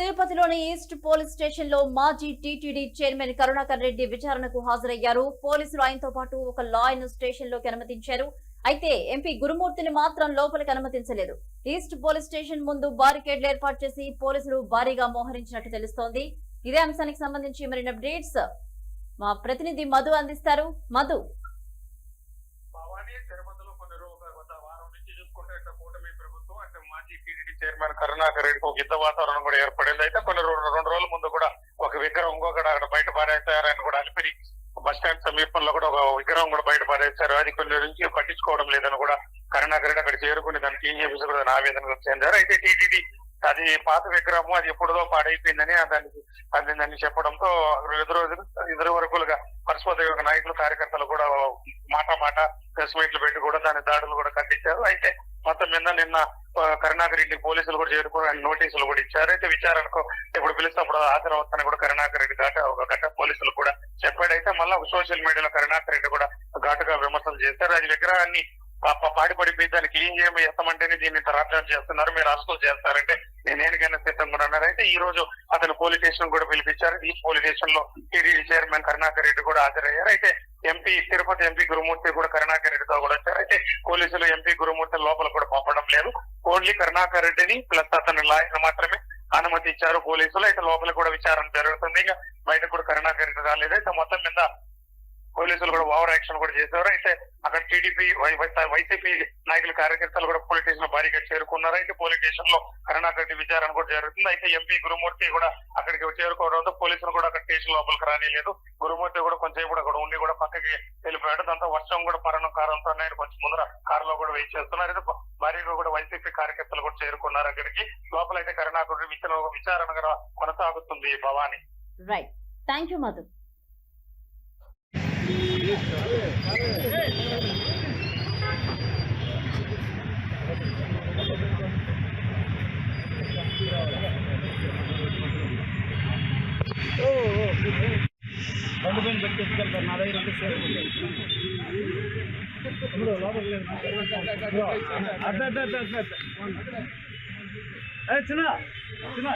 తిరుపతిలోని east police స్టేషన్లో మాజీ టీటీడీ చైర్మన్ కరుణాకర్ రెడ్డి విచారణకు హాజరయ్యారు. పోలీసులు ఆయనతో పాటు ఒక లాయర్ను స్టేషన్లోకి అనుమతించారు. అయితే ఎంపీ గురుమూర్తిని మాత్రం లోపలికి అనుమతించలేదు. ఈస్ట్ పోలీస్ స్టేషన్ ముందు బారికేడ్లు ఏర్పాటు చేసి పోలీసులు భారీగా మోహరించినట్టు తెలుస్తోంది. ఇదే అంశానికి సంబంధించి మరిన్ని అప్డేట్స్ మా ప్రతినిధి మధు అందిస్తారు. మధు భవానీ తిరుపతిలో కొన్ని రోజులు గత వారం నుంచి చూసుకుంటే ఇట్లా కూటమి ప్రభుత్వం అంటే మాజీ టీడీడీ చైర్మన్ కరుణాకర్ రెడ్డికి ఒక యుద్ధ వాతావరణం కూడా ఏర్పడింది. అయితే కొన్ని రెండు రోజుల ముందు కూడా ఒక విగ్రహం ఇంకొకటి అక్కడ బయట పారేశారని కూడా అలిపిరి బస్ స్టాండ్ సమీపంలో కూడా ఒక విగ్రహం కూడా బయట పారేశారు. అది కొన్ని నుంచి పట్టించుకోవడం లేదని కూడా కరుణాకర్ రెడ్డి అక్కడ చేరుకుని దాన్ని క్లీన్ చేసి కూడా ఆవేదన చెందారు. అయితే టీటీడీ అది పాత విగ్రహం అది ఎప్పుడుదో పాడైపోయిందని దానికి అది దాన్ని చెప్పడంతో ఎదురు ఎదురు వరకులుగా పరస్పతి యొక్క నాయకులు కార్యకర్తలు కూడా మాట మాట ప్రెస్ మీట్లు పెట్టి కూడా దాని దాడులు కూడా ఖండించారు. అయితే మొత్తం మీద నిన్న కరుణాకర్ రెడ్డి పోలీసులు కూడా చేరుకుని ఆయన నోటీసులు కూడా ఇచ్చారు. అయితే విచారణకు ఇప్పుడు పిలిచినప్పుడు హాజరవుతానని కూడా కరుణాకర్ రెడ్డి ఘాట ఒక ఘట పోలీసులు కూడా చెప్పాడైతే మళ్ళీ సోషల్ మీడియాలో కరుణాకర్ రెడ్డి కూడా ఘాటుగా విమర్శలు చేశారు. అది విగ్రహాన్ని పా- పా- దాన్ని క్లీన్ చేయమని దీన్ని ఇంత రాజ్యం చేస్తున్నారు మీరు అరెస్టులు చేస్తారంటే నేను దేనికైనా సిద్ధంగా ఉన్నారు అయితే ఈ రోజు అతను పోలీస్ స్టేషన్ కూడా పిలిపించారు. ఈ పోలీస్ స్టేషన్లో టీడీడీ చైర్మన్ కరుణాకర్ రెడ్డి కూడా హాజరయ్యారు. అయితే ఎంపీ తిరుపతి ఎంపీ గురుమూర్తి కూడా కరుణాకర్ రెడ్డితో కూడా వచ్చారు. అయితే పోలీసులు ఎంపీ గురుమూర్తి లోపల కూడా పంపడం లేదు. ఓన్లీ కరుణాకర్ రెడ్డిని ప్లస్ అతని లాయర్ మాత్రమే అనుమతి ఇచ్చారు పోలీసులు. అయితే లోపల కూడా విచారణ జరుగుతుంది. ఇక బయట కూడా కరుణాకర్ రెడ్డి రాలేదు. అయితే మొత్తం మీద పోలీసులు కూడా ఓవర్ యాక్షన్ కూడా చేశారు. అయితే అక్కడ టీడీపీ వైసీపీ నాయకులు కార్యకర్తలు కూడా పోలీస్ స్టేషన్ భారీగా చేరుకున్నారు. అయితే పోలీస్ స్టేషన్లో కరుణాకర్ రెడ్డి విచారణ కూడా జరుగుతుంది. అయితే ఎంపీ గురుమూర్తి కూడా అక్కడికి చేరుకోవడంతో పోలీసులు కూడా అక్కడ స్టేషన్ లోపలికి రానిలేదు. గురుమూర్తి కూడా కొంచెం కూడా అక్కడ ఉండి కూడా పక్కకి వెళ్ళిపోయాడు. దాంతో వర్షం కూడా పరణం కారంతో ఆయన కొంచెం ముందర కారులో కూడా వెయిట్ చేస్తున్నారు. అయితే భారీగా కూడా వైసీపీ కార్యకర్తలు కూడా చేరుకున్నారు అక్కడికి. లోపల అయితే కరుణాకర్ రెడ్డి విచారణ విచారణ కూడా కొనసాగుతుంది Bhavani. Right thank you Madhu బండి పైన పెట్టేసుకెళ్తారు నా దగ్గర ఉంటే అట్లా అట్లా అట్లా అట్లా అట్లా. ఏ, చిన్న చిన్న